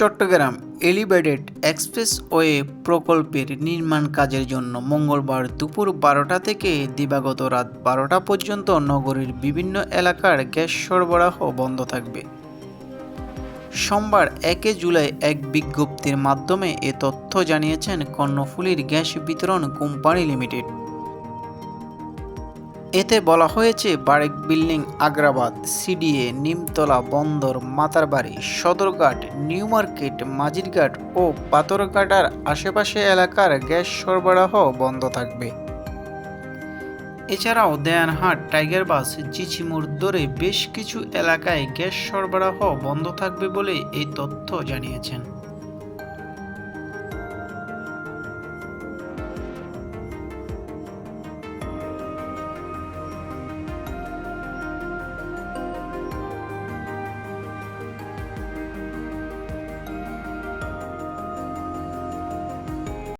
Chittagong elevated expressway প্রকল্পের নির্মাণ কাজের জন্য মঙ্গলবার দুপুর বারোটা থেকে দিবাগত রাত বারোটা পর্যন্ত নগরীর বিভিন্ন এলাকার গ্যাস সরবরাহ বন্ধ থাকবে। সোমবার একে জুলাই এক বিজ্ঞপ্তির মাধ্যমে এ তথ্য জানিয়েছেন কর্ণফুলীর গ্যাস বিতরণ কোম্পানি লিমিটেড। এতে বলা হয়েছে, Barek building, Agrabad, CDA, Nimtala, Bandar, Matarbari, Sadarghat, New Market Majirghat ও পাথরঘাটার আশেপাশে এলাকার গ্যাস সরবরাহ বন্ধ থাকবে। এছাড়াও দেয়ানহাট টাইগার বাস চিচিমুর দরে বেশ কিছু এলাকায় গ্যাস সরবরাহ বন্ধ থাকবে বলে এই তথ্য জানিয়েছেন।